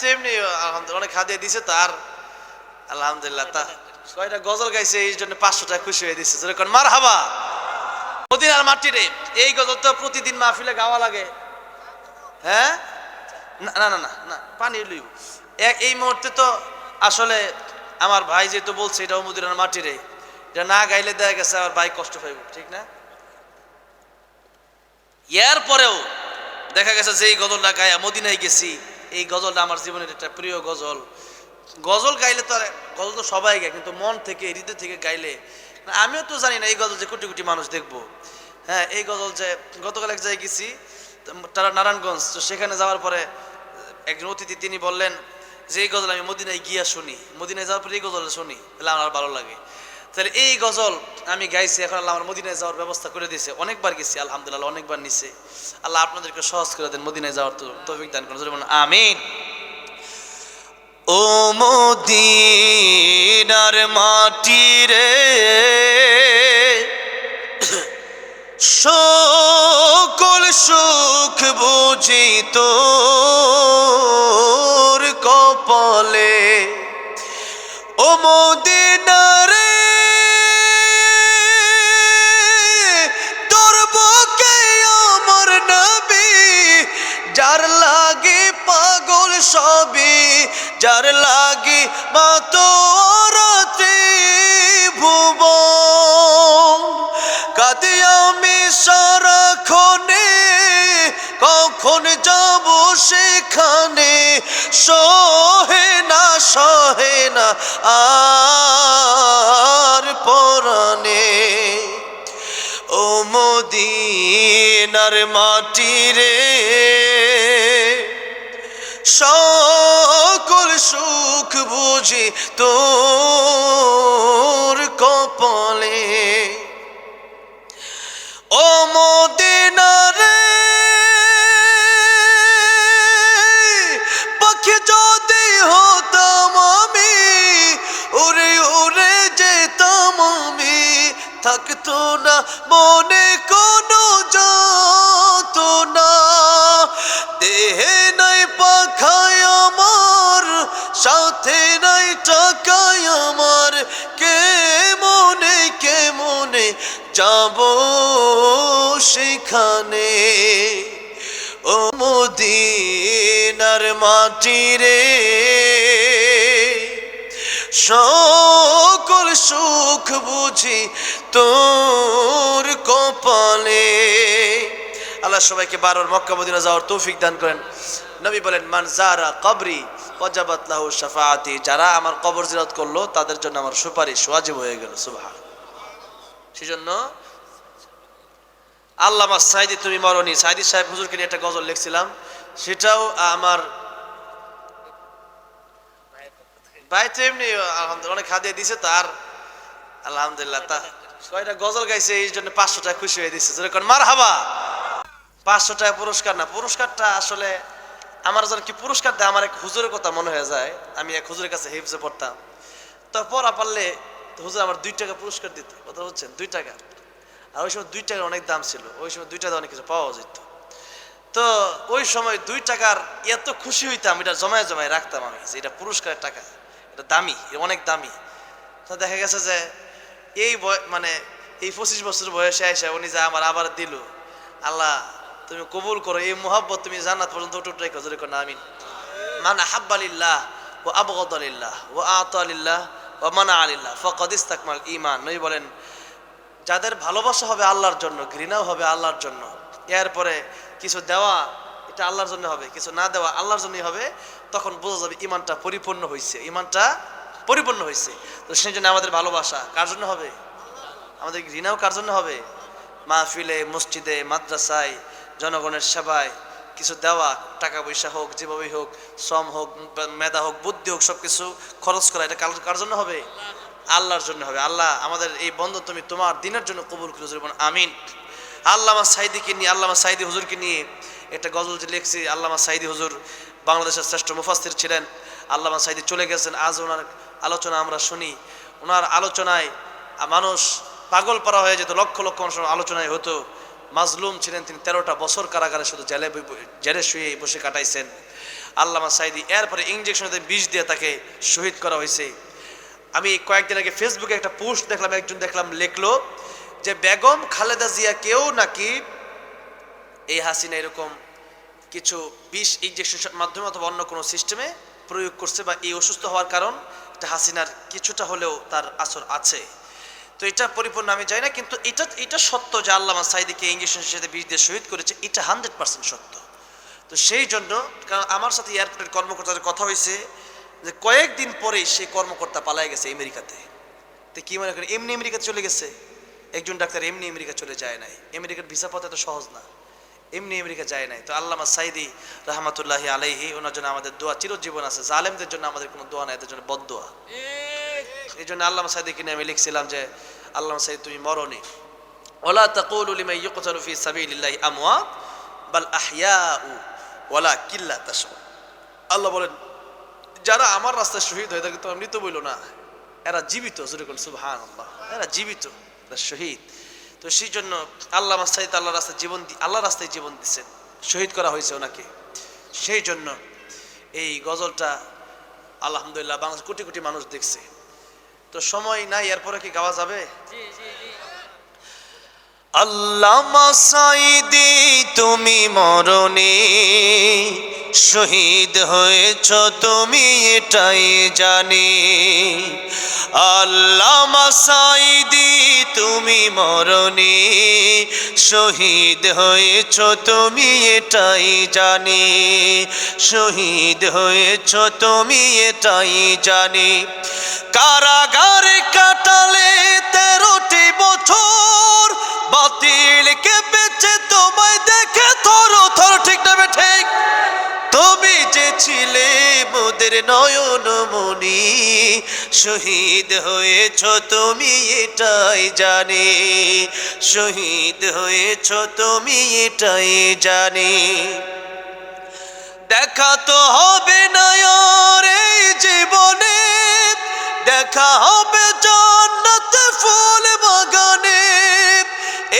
তো এমনি অনেক হাদিয়া দিছে তো আর আলহামদুলিল্লাহ, তা কয়টা গজল গাইছে, এই জন্য পাঁচশো টাকা খুশি হয়ে দিচ্ছে যেরকম মার হাবা মদিনার মাটি রে এই গজল তো প্রতিদিন মাহফিলে গাওয়া লাগে। হ্যাঁ? না না না না পানি লইব এক, এই মুহূর্তে তো আসলে আমার ভাই যেহেতু বলছে এটা মদিনার মাটি রে এটা না গাইলে দেখা গেছে আমার ভাই কষ্ট পাইব, ঠিক না? এর পরেও দেখা গেছে যে এই গজলটা গায়ে মদিনায় গেছি। এই গজলটা আমার জীবনের একটা প্রিয় গজল। গজল গাইলে তো আর, গজল তো সবাই গায়, কিন্তু মন থেকে, হৃদয় থেকে গাইলে আমিও তো জানি না এই গজল যে কোটি কোটি মানুষ দেখব। হ্যাঁ এই গজল যে গতকাল এক জায়গায় গেছি তারা নারায়ণগঞ্জ, তো সেখানে যাওয়ার পরে একজন অতিথি তিনি বললেন যে, এই গজল আমি মদিনায় গিয়া শুনি। মদিনায় যাওয়ার পরে এই গজল শুনি, তাহলে আমার ভালো লাগে। তাহলে এই গজল আমি গাইছি, এখন আল্লাহ আমার মদিনায় যাওয়ার ব্যবস্থা করে দিয়েছে। অনেকবার গেছি, আলহামদুলিল্লাহ, অনেকবার নিছে। আল্লাহ আপনাদেরকে সহজ করে দেন, মদিনায় যাওয়ার তো তৌফিক দান করেন। যেমন আমিন। ও মদিনার মাটি রে, সকল সুখ বুঝি তোর কপালে। ও মদিনারে যার লাগি মা তোর ভুব কাঁদে আমি সারাক্ষণে, কখন যাব সেখানে? সহে না সহে না, আর পরানে ও মদিনার মাটি রে সকল সুখ বুঝি তোর কপালে। ও মদিনারে পাখি যদি হতাম আমি, উড়ে উড়ে যেতাম আমি, থাকতো না মনে সেখানে ও মদিনার মাটি রে সকল সুখ বুঝি তোর কপালে। আল্লাহ সবাইকে বারবার মক্কা মদিনা যাওয়ার তৌফিক দান করেন। নবী বলেন, মান জারা কবরি ওয়াজাবাত লাহু শাফাআতি যারা আমার কবর জিয়ারত করল, তাদের জন্য আমার সুপারিশ ওয়াজিব হয়ে গেল। সুবহান। সেজন্য আল্লামা সাইদি, তুমি মরণি সাইদি সাহেব, হুজুরকে নিয়ে একটা গজল লিখছিলাম। সেটাও আমার ভাই তো এমনি, আলহামদুলিল্লাহ, অনেক হাদিয়া দিছে তার আলহামদুলিল্লাহ, তা কয়টা গজল গাইছে, এই জন্য পাঁচশো টাকা খুশি হয়ে দিচ্ছে যেরকম মার হাবা পাঁচশো টাকা পুরস্কার না, পুরস্কারটা আসলে আমার যখন কি পুরস্কার দেয়, আমার এক হুজুরের কথা মনে হয়ে যায়। আমি এক হুজুরের কাছে হিফজে পড়তাম। তো পড়া পারলে হুজুর আমার দুই টাকা পুরস্কার দিত। কথা বলছেন? দুই টাকা। আর ওই সময় দুই টাকার অনেক দাম ছিল, ওই সময় দুই টাকা অনেক কিছু পাওয়া যেত। তো ওই সময় দুই টাকার এত খুশি হইতাম, এটা জমায় জমায় রাখতাম আমি যে এটা পুরস্কারের টাকা, এটা দামি অনেক দামি। তো দেখা গেছে যে এই মানে এই পঁচিশ বছর বয়সে এসে উনি যা আমার আবার দিল, আল্লাহ তুমি কবুল করো, এই মোহাব্বত তুমি জান্নাত পর্যন্ত উঠে রেখো, জোরে করো আমিন। মান হাব্বালিল্লাহ ও আবগদালিল্লাহ ও আতালিল্লাহ ও মানা আলিল্লাহ ফকদ ইস্তাকমাল ইমান নই বলেন যাদের ভালোবাসা হবে আল্লাহর জন্য, ঘৃণাও হবে আল্লাহর জন্য, এরপরে কিছু দেওয়া এটা আল্লাহর জন্য হবে, কিছু না দেওয়া আল্লাহর জন্যই হবে, তখন বোঝা যাবে ইমানটা পরিপূর্ণ হয়েছে ইমানটা পরিপূর্ণ হয়েছে তো সেই জন্য আমাদের ভালোবাসা কার জন্য হবে? আমাদের ঘৃণাও কার জন্য হবে? মাহফিলে, মসজিদে, মাদ্রাসায়, জনগণের সেবায়, কিছু দেওয়া, টাকা পয়সা হোক, যেভাবেই হোক, শ্রম হোক মেধা হোক, বুদ্ধি হোক সব কিছু খরচ করা, এটা কার জন্য হবে? আল্লাহর জন্য হবে। আল্লাহ আমাদের এই বন্ধ তুমি তোমার দিনের জন্য কবুল করে জীবন আমিন। আল্লামা সাইদিকে নিয়ে, আল্লামা সাইদি হুজুরকে নিয়ে একটা গজল যে লিখছি, আল্লামা সাইদি হুজুর বাংলাদেশের শ্রেষ্ঠ মুফাস্তির ছিলেন। আল্লামা সাইদি চলে গেছেন, আজ ওনার আলোচনা আমরা শুনি। ওনার আলোচনায় মানুষ পাগল পারা হয়ে যেত, লক্ষ লক্ষ মানুষ আলোচনায় হতো। মাজলুম ছিলেন তিনি তেরোটা বছর কারাগারে শুধু জেলে জেলে শুয়ে বসে কাটাইছেন। আল্লামা সাইদি এরপরে ইঞ্জেকশনে বিষ দিয়ে তাকে শহীদ করা হয়েছে। আমি কয়েকদিন আগে ফেসবুকে একটা পোস্ট দেখলাম, একজন দেখলাম লিখলো যে, বেগম খালেদা জিয়া কেউ নাকি এই হাসিনা এরকম কিছু বিষ ইঞ্জেকশন মাধ্যমে অথবা অন্য কোনো সিস্টেমে প্রয়োগ করছে বা এই অসুস্থ হওয়ার কারণ এটা হাসিনার কিছুটা হলেও তার আসর আছে। তো এটা পরিপূর্ণ আমি জানি না, কিন্তু এটা এটা সত্য যে আল্লামা সাইদিকে ইঞ্জেকশনের সাথে বিষ দিয়ে শহীদ করেছে, এটা হান্ড্রেড পার্সেন্ট সত্য। তো সেই জন্য, কারণ আমার সাথে এয়ারপোর্টের কর্মকর্তাদের কথা হয়েছে যে কয়েকদিন পরেই সে কর্মকর্তা পালায় গেছে আমেরিকাতে। তো কি মনে করেন এমনি আমেরিকাতে চলে গেছে? একজন ডাক্তার এমনি আমেরিকা চলে যায় নাই। আমেরিকার ভিসা পথ এত সহজ না। এমনি আমেরিকা যায় নাই। তো আল্লামা সাইদি রহমতুল্লাহি আলাইহি ওনার জন্য আমাদের দোয়া চিরজীবন আছে। জালেমদের জন্য আমাদের কোনো দোয়া নাই এদের জন্য বদোয়া এই জন্য আল্লামা সাইদিকে নিয়ে আমি লিখছিলাম যে আল্লামা সাইদ তুমি মরনি ওলা তাকুলু লিমান ইউকতালু ফি সাবিলিল্লাহি আমওয়াত বাল আহইয়াউ ওয়ালা কিল্লা তাশউর আল্লাহ বলেন যারা আমার রাস্তায় শহীদ হয়ে থাকে তোমরা মৃত বইল না। এরা জীবিত জোরে সুবহান আল্লাহ এরা জীবিত এরা শহীদ। তো সেই জন্য আল্লাহ মাসাইদ আল্লাহ রাস্তায় জীবন দি- আল্লাহ রাস্তায় জীবন দিচ্ছেন শহীদ করা হয়েছে ওনাকে। সেই জন্য এই গজলটা আলহামদুলিল্লাহ বাংলাদেশ কোটি কোটি মানুষ দেখছে। তো সময় নাই এরপরে কি গাওয়া যাবে? আল্লামা সাইদি তুমি মরণে শহীদ হয়েছ তুমি এটাই জানি। আল্লামা সাইদি তুমি মরণে শহীদ হয়েছ তুমি এটাই জানি। শহীদ হয়েছ তুমি এটাই জানি। কারাগারে কাটালে তেরোটি বছর, বাতিলকে বেঁচে তোমায় দেখে থর থর ঠিক না ঠিক? তুমি যে ছিলে মোদের নয়ন মনি শহীদ হয়েছ তুমি, এটাই জানি। শহীদ হয়েছ তুমি, এটাই জানি। দেখা তো হবে না আর এই জীবনে। দেখা হবে জান্নাতে ফুল বাগানে।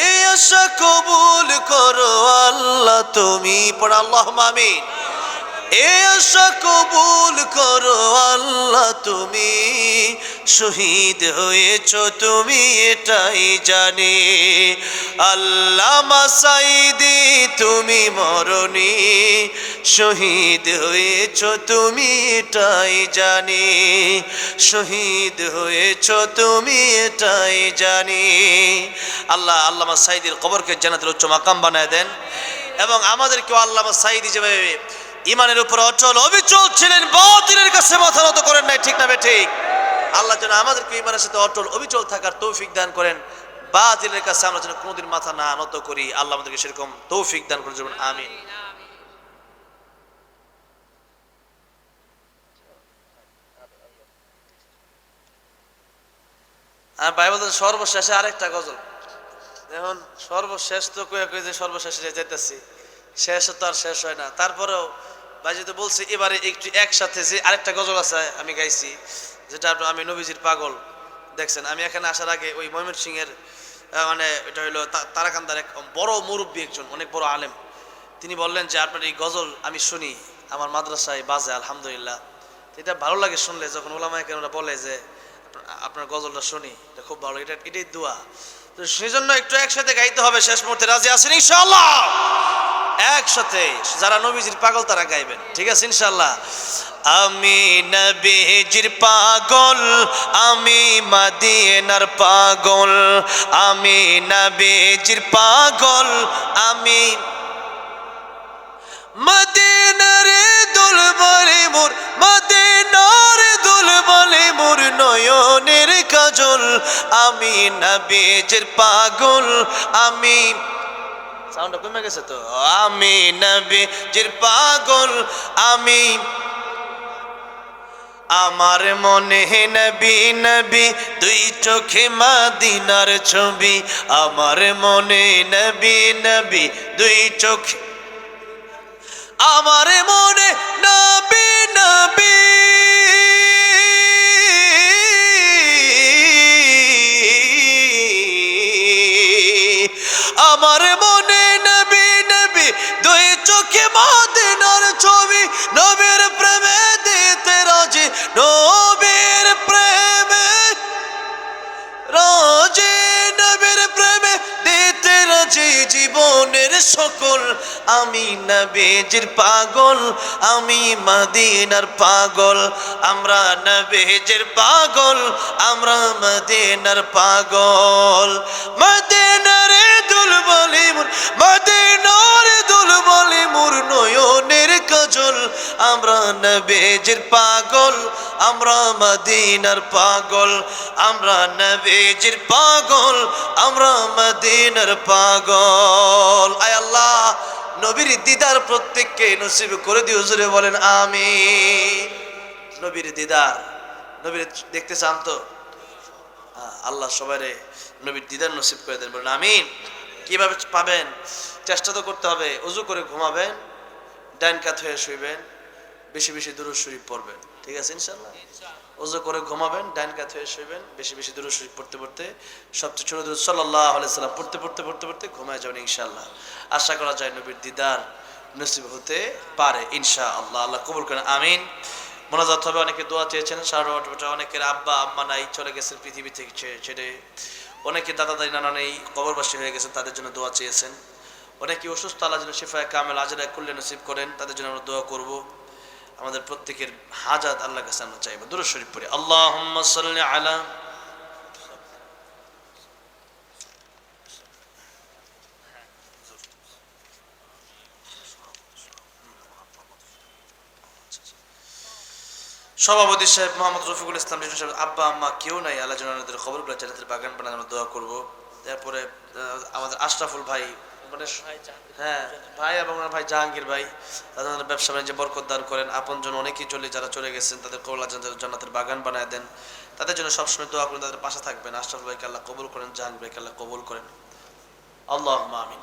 এই আশা কবুল করো আল্লাহ তুমি, পড় আল্লাহ মামিন এ আশা কবুল করো আল্লাহ তুমি। শহীদ হয়েছ তুমি, এটাই জানি। আল্লাহ মাসাইদি, তুমি মরণি। শহীদ হয়েছ তুমি, এটাই জানি। শহীদ হয়েছ তুমি, এটাই জানি। আল্লাহ আল্লামা সাইদির কবরকে জানাতের উচ্চ মাকাম বানায় দেন। এবং আমাদেরকেও আল্লামা সাইদি যেভাবে ইমানের উপর অচল অবিচল ছিলেন, বাতিলের কাছে মাথা নত করেন নাই, ঠিক না ঠিক? আল্লাহ যেন আমাদেরকে ইমানের সাথে অটল, অবিচল থাকার তৌফিক দান করেন। বাতিলের কাছে আমরা যেন কোনোদিন মাথা না নত করি। আল্লাহ আমাদেরকে সেরকম তৌফিক দান করে যাবেন আমিন। আর ভাই বলতেন সর্বশেষে আরেকটা গজল। এখন সর্বশেষ তো কয়ে কয়ে যে সর্বশেষে যাইতেছি। শেষ তো আর শেষ হয় না। তারপরেও ভাই যেহেতু বলছি, এবারে একটু একসাথে যে আরেকটা গজল আছে আমি গাইছি, যেটা আপনার আমি নবীজির পাগল। দেখছেন, আমি এখানে আসার আগে ওই ময়মন সিং এর মানে এটা হইল তা- তারাকান্দার এক বড় মুরব্বী একজন, অনেক বড় আলেম। তিনি বললেন যে, আপনার এই গজল আমি শুনি, আমার মাদ্রাসায় বাজে, আলহামদুলিল্লাহ। তো এটা ভালো লাগে শুনলে, যখন ওলামায় কেন বলে যে আপনার- গজলটা শুনি, এটা খুব ভালো, এটা, এটাই দোয়া। তো সেজন্য একটু একসাথে গাইতে হবে, শেষ মুহূর্তে রাজি আছেন, ইনশাআল্লাহ! একসাথে, যারা নবীজির পাগল তারা গাইবেন। ঠিক আছে ইনশাল্লাহ আমি নবীজির পাগল, আমি মাদিনার পাগল, আমি নবীজির পাগল, আমি মদিনারে দুল মোর, মদিনারে দুল মোর নয়নের কাজল, আমি নবীজের পাগল, আমি সাউন্ডটা কমে গেছে তো। আমি পাগল, আমি আমার মনে নবী নবী, দুই চোখে মাদিনার ছবি। আমার মনে নবী নবী, দুই চোখে। আমার মনে নবী নবী। যে জীবনের সকল, আমি নবেজের পাগল, আমি মদিনার পাগল, আমরা নবেজের পাগল, আমরা মদিনার পাগল। মাদিনারে দুল বলি মদিনার দুল বলি মোর নয়নের কাজল আমরা নবেজের পাগল, আমরা মদিনার পাগল, আমরা নবেজের পাগল, আমরা মদিনার পাগল। আয় আল্লাহ, নবীর দিদার প্রত্যেককে নসিব করে দিয়ে জুড়ে বলেন আমি নবীর দিদার, নবীর দেখতে চান তো? আল্লাহ সবাই নবীর দিদার নসিব করে দেন, বলেন, আমিন। কীভাবে পাবেন? চেষ্টা তো করতে হবে, উজু করে ঘুমাবেন। ডাইন কাত হয়ে শুইবেন বেশি বেশি দূর শরীফ পড়বেন। ঠিক আছে ইনশাল্লাহ উজু করে ঘুমাবেন ডাইন কাত হয়ে শুইবেন বেশি বেশি দূর শরীফ পড়তে পড়তে সবচেয়ে ছোট দূর সাল্লাহ সাল্লাম পড়তে পড়তে পড়তে পড়তে ঘুমায় যাবেন ইনশাল্লাহ আশা করা যায় নবীর দিদার নসিব হতে পারে ইনশা আল্লাহ আল্লাহ কবুল করেন আমিন। মোনাজাত হবে অনেকে দোয়া চেয়েছেন আটটা অনেকের আব্বা আম্মা নাই চলে গেছেন পৃথিবী থেকে ছেড়ে অনেকে দাদা দাদি নানা নেই কবরবাসী হয়ে গেছেন তাদের জন্য দোয়া চেয়েছেন। অনেকে অসুস্থ, আল্লাহ যেন শিফায় কামেল আজরা করলে নসিব করেন, তাদের জন্য আমরা দোয়া করব। আমাদের প্রত্যেকের হাজাত আল্লাহ কাছে আমরা চাইব। দূর শরীফ পড়ি আল্লাহ সাল্লি আলা সভাপতি সাহেব মোহাম্মদ রফিকুল ইসলাম সাহেব, আব্বা, আম্মা কেউ নাই, আল্লাহ যেন ওনাদের খবরগুলো জান্নাতের বাগান বানানোর দোয়া করব। তারপরে আমাদের আশরাফুল ভাই মানে হ্যাঁ ভাই এবং ভাই জাহাঙ্গীর ভাই তাদের ব্যবসা বাণিজ্যে বরকত দান করেন। আপন জন অনেকেই চলে যারা চলে গেছেন তাদের কবলা জান্নাতের বাগান বানায় দেন। তাদের জন্য সবসময় দোয়া করেন তাদের পাশে থাকবেন। আশরাফ ভাইকে আল্লাহ কবুল করেন জাহাঙ্গীর ভাইকে আল্লাহ কবুল করেন। আল্লাহ আমিন।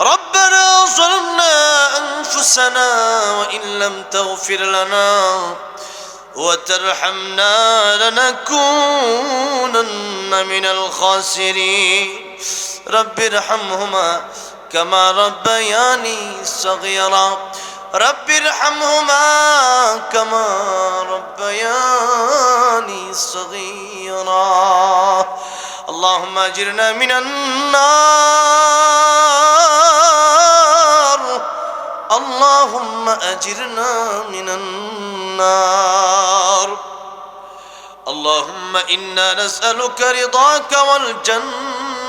ربنا ظلمنا أنفسنا وإن لم تغفر لنا وترحمنا لنكونن من الخاسرين. رب ارحمهما كما ربياني صغيرا. رب ارحمهما كما ربياني صغيرا. اللهم اجرنا من النار. اللهم اجرنا من النار اللهم انا نسالك رضاك والجنه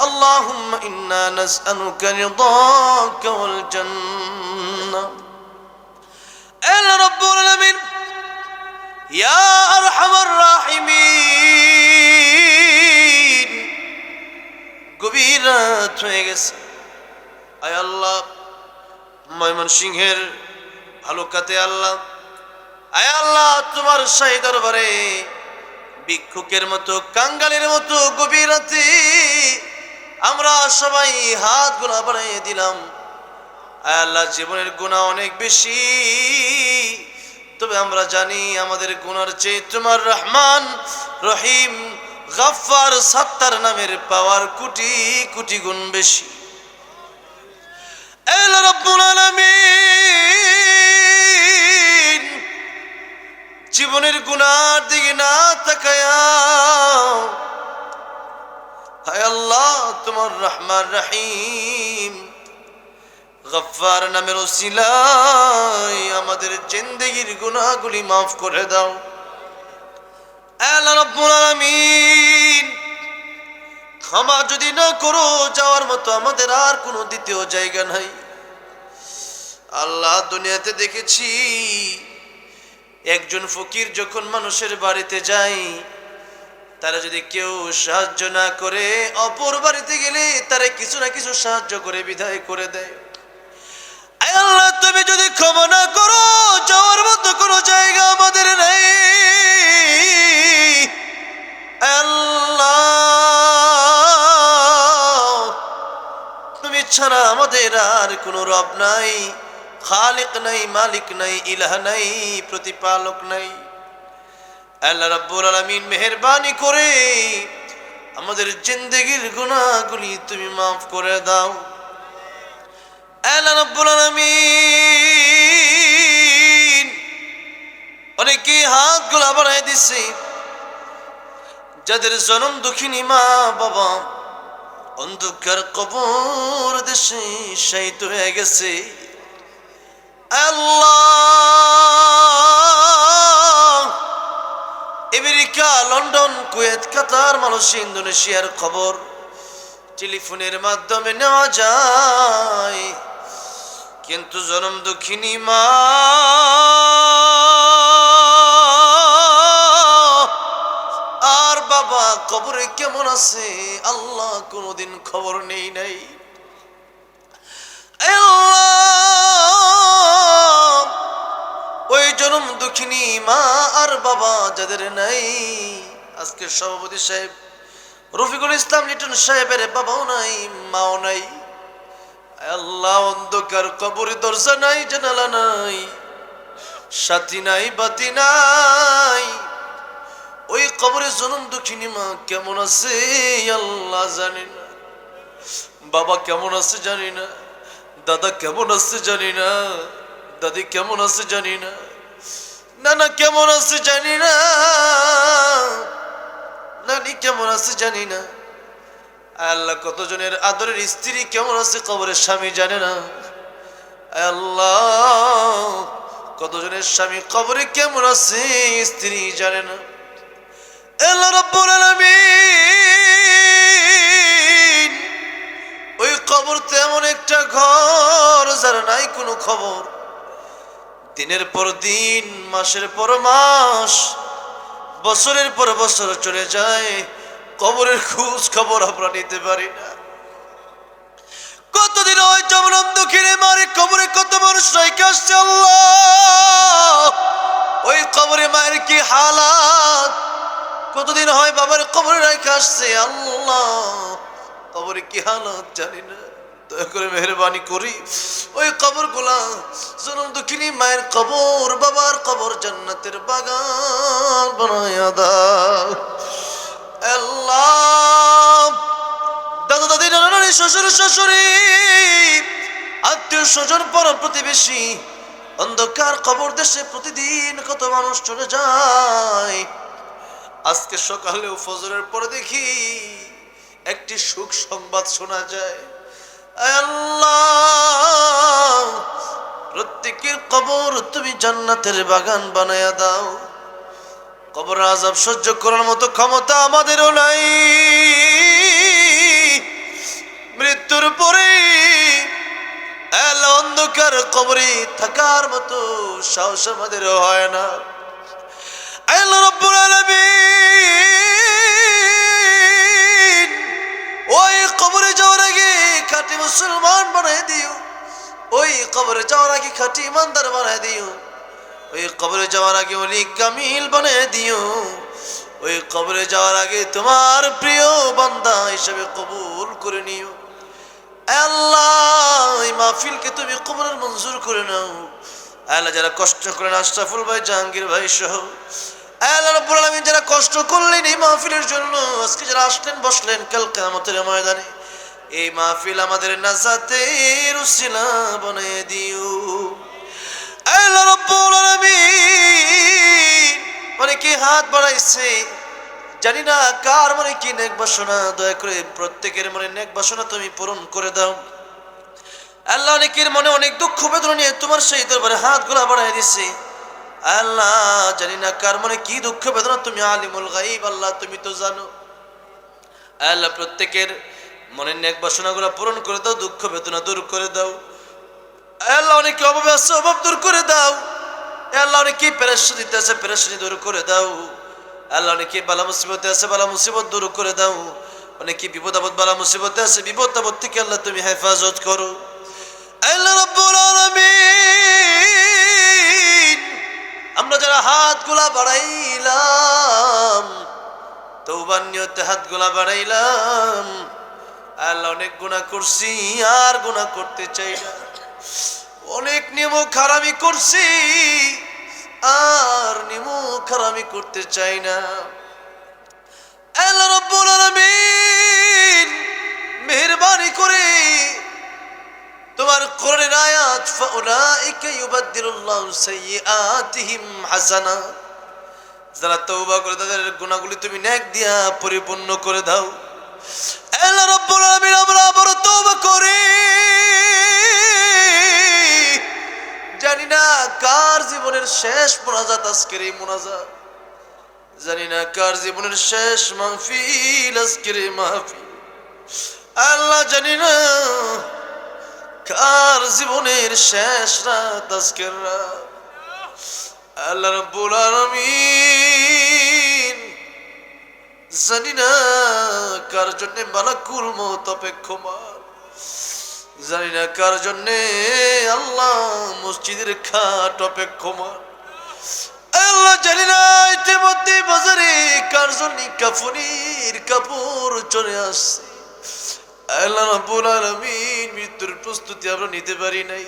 اللهم انا نسالك رضاك والجنه الا رب العالمين يا ارحم الراحمين গভীর রাত হয়ে গেছে আয় আল্লাহ ময়মন সিংহের ভালুকাতে আল্লাহ। আয় আল্লাহ, তোমার শাহী দরবারে ভিক্ষুকের মতো, কাঙ্গালের মতো, গভীর আমরা সবাই হাত গোনা বাড়িয়ে দিলাম। আয় আল্লাহ, জীবনের গুণা অনেক বেশি। তবে আমরা জানি আমাদের গুনার চেয়ে তোমার রহমান, রহিম, গাফফার, সাত্তার নামের পাওয়ার কোটি কোটি গুণ বেশি। জীবনের গুনার দিকে না তাকায়া আল্লাহ, তোমার রহমান রহিম। গফার নামের ওসিলায় আমাদের জিন্দগির গুনাহগুলি মাফ করে দাও। আল্লাহ রব্বুল আলামিন ক্ষমা যদি না করো, যাওয়ার মতো আমাদের আর কোনো দ্বিতীয় জায়গা নাই। আল্লাহ দুনিয়াতে দেখেছি, একজন ফকির যখন মানুষের বাড়িতে যায়, তারা যদি কেউ সাহায্য না করে, অপর বাড়িতে গেলে তারা কিছু না কিছু সাহায্য করে, বিদায় করে দেয়। আল্লাহ, তুমি যদি ক্ষমা না করো, যাওয়ার মতো কোনো জায়গা আমাদের নেই। আল্লাহ। ছাড়া আমাদের আর কোনো রব নাই, খালিক নাই, মালিক নাই, ইলাহ নাই, প্রতিপালক নাই। আল্লাহ রাব্বুল আলামিন মেহেরবানি করে আমাদের জিন্দগির গুনাহগুলি তুমি মাফ করে দাও। আল্লাহ রাব্বুল আলামিন অনেকে হাত গোলা বাড়াই দিছে, যাদের জনম দুঃখিনী মা বাবা অন্ধকার কবর দেশে শায়িত হয়ে গেছে। আল্লাহ! America, London, Kuwait, Qatar, Malaysia, ইন্দোনেশিয়ার খবর টেলিফোনের মাধ্যমে নেওয়া যায়। কিন্তু জনম দুঃখিনী মা কবরে কেমন আছে? আল্লাহ কোনোদিন খবর নেই নাই। ওই জনম দুঃখিনী মা আর বাবা যাদের নাই। আজকে সভাপতি সাহেব, রফিকুল ইসলাম লিটন সাহেবের বাবাও নাই, মাও নাই। আল্লাহ অন্ধকার কবরে দরজা নাই, জানালা নাই, সাথী নাই, বাতি নাই। ওই কবরে জনম দুঃখিনী মা কেমন আছে? আল্লাহ জানি না। বাবা কেমন আছে জানি না। দাদা কেমন আছে জানি না। দাদি কেমন আছে জানি না। নানা কেমন আছে জানি না। নানি কেমন আছে জানি না। আল্লাহ, কতজনের আদরের স্ত্রী কেমন আছে কবরের স্বামী জানে না। আল্লাহ, কতজনের স্বামী কবরে কেমন আছে স্ত্রী জানে না। আল্লাহ রাব্বুল আলামিন, ওই কবর তো এমন একটা ঘর যার নাই কোনো খবর। দিনের পর দিন, মাসের পর মাস, বছরের পর বছর চলে যায়, কবরের খোঁজ খবর আমরা নিতে পারি না। কতদিন ওই জমরম দুঃখিনে মারে কবরে কত মানুষ রাইকে আসছে ওই কবরে মায়ের কি হালাত? কতদিন হয় বাবার কবরে রাইকে আসছে? আল্লাহ, কবরে কি হালাত জানি না। দয়া করে মেহরবানি করি। ওই কবরগুলা জনম দুঃখিনী মায়ের কবর, বাবার কবর জান্নাতের বাগান বানায়া দাও। আল্লাহ, দাদা দাদি নানি, শ্বশুর শাশুড়ি, আত্মীয় স্বজন, পর প্রতিবেশী, অন্ধকার কবর দেশে প্রতিদিন কত মানুষ চলে যায়। আজকে সকালেও ফজরের পরে দেখি একটি সুখ সংবাদ শোনা যায়। আল্লাহ, প্রত্যেকের কবর তুমি জান্নাতের বাগান বানায়া দাও। কবর আজাব সহ্য করার মতো ক্ষমতা আমাদেরও নাই। মৃত্যুর পরে অন্ধকার কবরে থাকার মতো সাহস আমাদেরও হয় না। ওই কবরে যাওয়ার আগে মুসলমান দিও। ওই কবরে যাওয়ার আগে দিও। ওই কবরে যাওয়ার আগে দিও। ওই কবরে যাওয়ার আগে তোমার প্রিয় বান্দা হিসেবে কবুল করে নিও। আল্লাহ এই মাহফিলকে তুমি কবরের মঞ্জুর করে নাও। আল্লাহ যারা কষ্ট করেন আশরাফুল ভাই জাহাঙ্গীর ভাই সহ। আল্লাহ রব্বুল আলামিন যারা কষ্ট করলেন এই মাহফিলের জন্য, আজকে যারা আসলেন, বসলেন কাল কিয়ামতের ময়দানে, এই মাহফিল আমাদের নাজাতের উসিলা বানিয়ে দিও। আল্লাহ রব্বুল আলামিন মানে কি হাত বাড়াইছে, জানি না কার মানে কি নেক বাসনা, দয়া করে প্রত্যেকের মনে নেক বাসনা তুমি পূরণ করে দাও। আল্লাহ অনেকের মনে অনেক দুঃখ বেদনা নিয়ে তোমার সেই দরবারে হাত গোলা বাড়াই দিছে। আল্লাহ, জানি না কার মনে কি দুঃখ বেদনা, তুমি আলিমুল গাইব আল্লাহ তুমি তো জানো। আল্লাহ প্রত্যেকের মনের নেক বাসনাগুলো পূরণ করে দাও, দুঃখ বেদনা দূর করে দাও। আল্লাহ অনেকে অভাবে আছে, অভাব দূর করে দাও। আল্লাহ অনেকে পেরেশানিতে আছে, পেরেশানি দূর করে দাও। আল্লাহ অনেকে বালা মুসিবতে আছে, বালা মুসিবত দূর করে দাও। অনেকে বিপদ আপদ, বালা মুসিবতে আছে, বিপদ আপদ থেকে আল্লাহ তুমি হেফাজত করো। আমরা যারা হাতগুলা বাড়াইলাম তৌবার নিয়তে হাতগুলা বাড়াইলাম, আল্লাহ অনেক গুণা করছি, আর গুণা করতে চাই না। অনেক নিয়ম খারামি করছি, আর নিয়ম খারামি করতে চাই না। আল্লাহ রব্বুল আলামিন মেহেরবানি করে তোমার কোরআনের আয়াত, ফাউলাইকা ইউবাদদিলুল্লাহু সাইয়্যাতিহিম হাসানা। যারা তওবা করে তাদের গুনাহগুলি তুমি নেক দিয়া পরিপূর্ণ করে দাও। আল্লাহ রাব্বুল আলামিন আমরা আবার তওবা করি। জানি না কার জীবনের শেষ মোনাজাত আজকের এই মোনাজাত। জানি না কার জীবনের শেষ মাহফিল আজকের মাহফিল। আল্লাহ জানি না কার জীবনের শেষ রাত আজকের রাত। আল্লাহ রাব্বুল আলামিন জানি না কার জন্য মালাকুল মৌত অপেক্ষমান। জানি না কার জন্য আল্লাহ মসজিদের খাট অপেক্ষমান। আল্লাহ জানি না ইতিমধ্যে বাজারে কার জন্য কাফনির কাপড় চলে আসছে। মৃত্যুর প্রস্তুতি আমরা নিতে পারি নাই।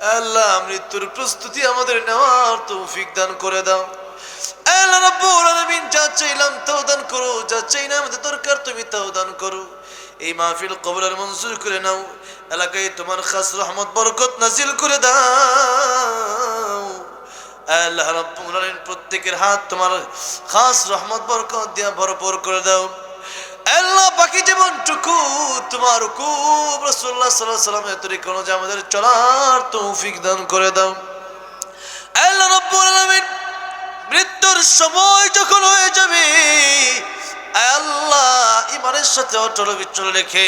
আল্লাহ মৃত্যুর প্রস্তুতি আমাদের নেওয়ার তৌফিক দান করে দাও। চাইলাম তাও দান করো আমাদের দরকার তুমি তাও দান করো। এই মাহফিল করে নাও। এলাকায় তোমার খাস রহমত নাজিল করে দাও। প্রত্যেকের হাত তোমার খাস রহমত, বরকত দিয়া ভরপুর করে দাও। আল্লাহ বাকি জীবনটুকু তোমার হুকুম রাসূলুল্লাহ সাল্লাল্লাহু আলাইহি সাল্লামের তরিকা অনুযায়ী আমাদের চলার তৌফিক দান করে দাও। আল্লাহ রাব্বুল আলামিন মৃত্যুর সময় যখন হয়ে যাবে, আল্লাহ ইমানের সাথে অটল বিচল রেখে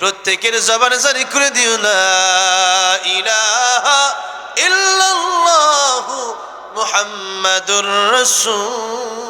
প্রত্যেকের জবানে জারি করে দিও না ইলাহা ইল্লাল্লাহু মুহাম্মাদুর রাসূলুল্লাহ।